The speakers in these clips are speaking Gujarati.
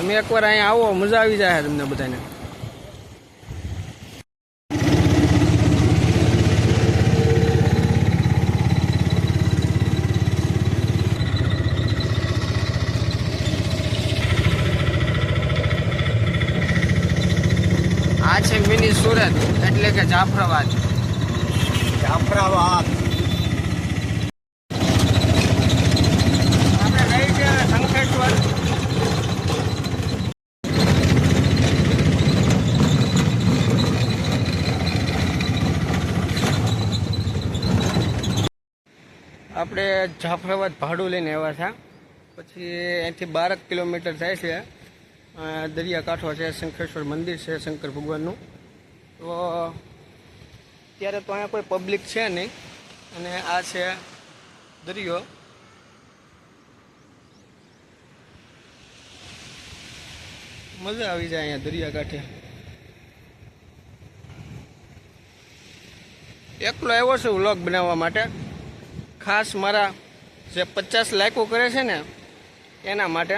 તમે એકવાર અહીંયા આવો, મજા આવી જાય તમને બધાને. આ છે મિની સુરત, એટલે કે જાફરાબાદ. જાફરાબાદ આપણે રહી છે શંખેશ્વર આપણે જાફરાબાદ ભાડું લઈને આવ્યા હતા. પછી અહીંથી બારક કિલોમીટર થાય છે. દરિયાકાંઠો છે, શંખેશ્વર મંદિર છે, શંકર ભગવાનનું. તો અત્યારે તો અહીંયા કોઈ પબ્લિક છે નહીં. અને આ છે દરિયો. મજા આવી જાય અહીંયા દરિયાકાંઠે. એકલો આવ્યો છું વ્લોગ બનાવવા માટે. ખાસ મારા જે પચાસ લાયકો કરે છે ને, એના માટે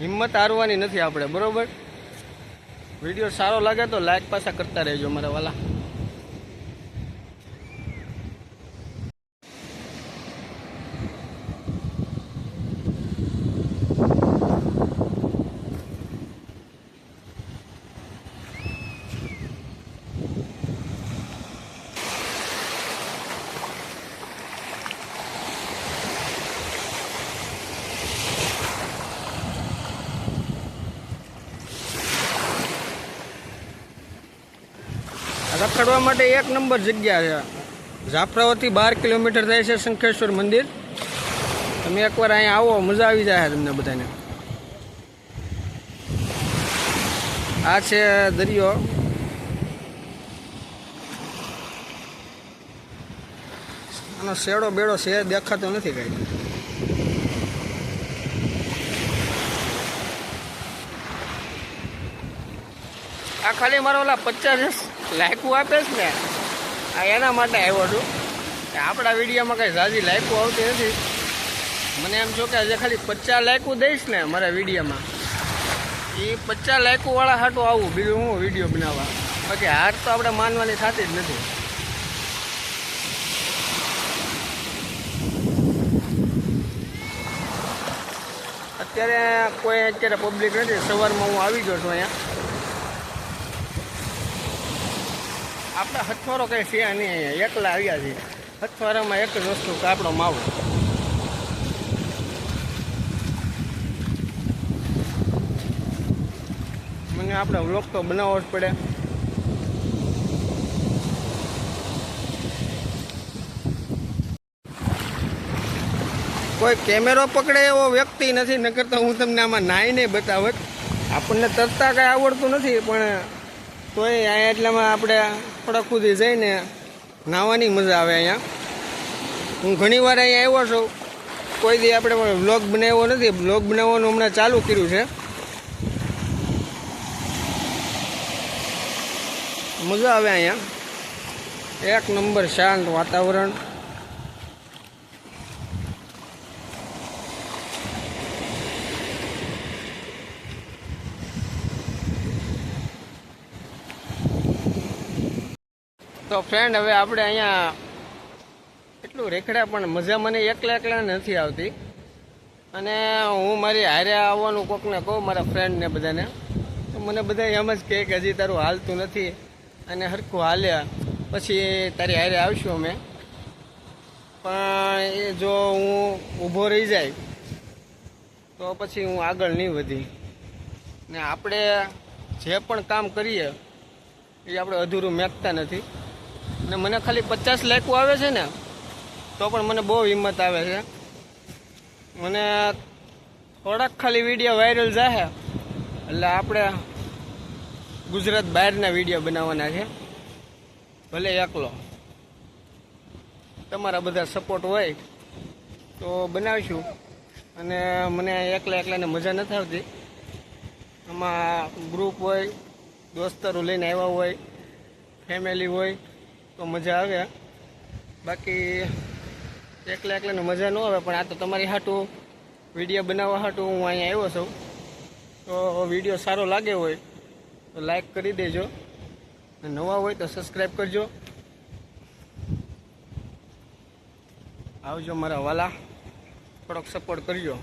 હિંમત હારવાની નથી આપણે, બરોબર? વીડિયો સારો લાગે તો લાઈક પાછા કરતા રહેજો મારા વાલા. રખડવા માટે એક નંબર જગ્યા છે. જાફરાઓથી બાર કિલોમીટર થાય છે શંખેશ્વર મંદિર. તમે એકવાર અહીંયા આવો, મજા આવી જાય તમને બધાને. આ છે દરિયો. આનો શેડો બેડો છે, દેખાતો નથી કઈ. આ ખાલી મારો ઓલા પચાસ લાયકું આપે છે ને? આ એના માટે આવ્યો છું. કે આપણા વિડીયોમાં કંઈ ઝાઝી લાયકું આવતી નથી. મને એમ છો કે આજે ખાલી પચાસ લાયકું દઈશ ને મારા વિડીયોમાં. એ પચાસ લાયકું વાળા હાટું આવું, બીજું હું વીડિયો બનાવવા? બાકી હાર તો આપણે માનવાની થતી જ નથી. અત્યારે કોઈ, અત્યારે પબ્લિક નથી. સવારમાં હું આવી ગયો છું અહીંયા. આપણે હથવારો કંઈ છે નહીં અહીંયા. એકલા આવ્યા છીએ. હથવારામાં એક જ વસ્તુ આપણો માવો. મને આપણે વ્લોગ તો બનાવવો જ પડે. કોઈ કેમેરો પકડે એવો વ્યક્તિ નથી, નકર તો હું તમને આમાં નાઈને બતાવત. આપણને તરતા કાંઈ આવડતું નથી, પણ તોય અહીંયા એટલામાં આપણે થોડા ખુદી જઈને નાહવાની મજા આવે અહીંયા. હું ઘણી વાર અહીંયા આવ્યો છું. કોઈ દી આપણે વ્લોગ બનાવ્યો નથી. વ્લોગ બનાવવાનું હમણાં ચાલુ કર્યું છે. મજા આવે અહીંયા. એક નંબર શાંત વાતાવરણ. તો ફ્રેન્ડ હવે આપણે અહીંયા એટલું રેખડા પણ મજા મને એકલા એકલા નથી આવતી. અને હું મારી હારે આવવાનું કોકને કહું, મારા ફ્રેન્ડને બધાને, તો મને બધા એમ જ કહે કે હજી તારું હાલતું નથી અને હરખું હાલ્યા પછી તારી હારે આવશું અમે. પણ એ જો હું ઊભો રહી જાય, તો પછી હું આગળ નહીં વધી ને આપણે જે પણ કામ કરીએ, એ આપણે અધૂરું મેકતા નથી. ને મને ખાલી પચાસ લાયકું આવે છે ને, તો પણ મને બહુ હિંમત આવે છે. મને થોડાક ખાલી વીડિયો વાયરલ જાય એટલે આપણે ગુજરાત બહારના વીડિયો બનાવવાના છે. ભલે એકલો. તમારા બધા સપોર્ટ હોય, તો બનાવીશું. અને મને એકલા એકલાને મજા નથી આવતી. આમાં ગ્રુપ હોય, દોસ્તરો લઈને આવ્યા હોય ફેમિલી હોય તો મજા આવે. બાકી એકલા એકલાને મજા ન આવે, પણ આ તો તમારી હાટું વીડિયો બનાવવા હાટું હું અહીંયા આવ્યો છું. તો વીડિયો સારો લાગે હોય, તો લાઈક કરી દેજો. નવા હોય તો સબસ્ક્રાઈબ કરજો. આવજો મારા વાલા, થોડોક સપોર્ટ કરજો.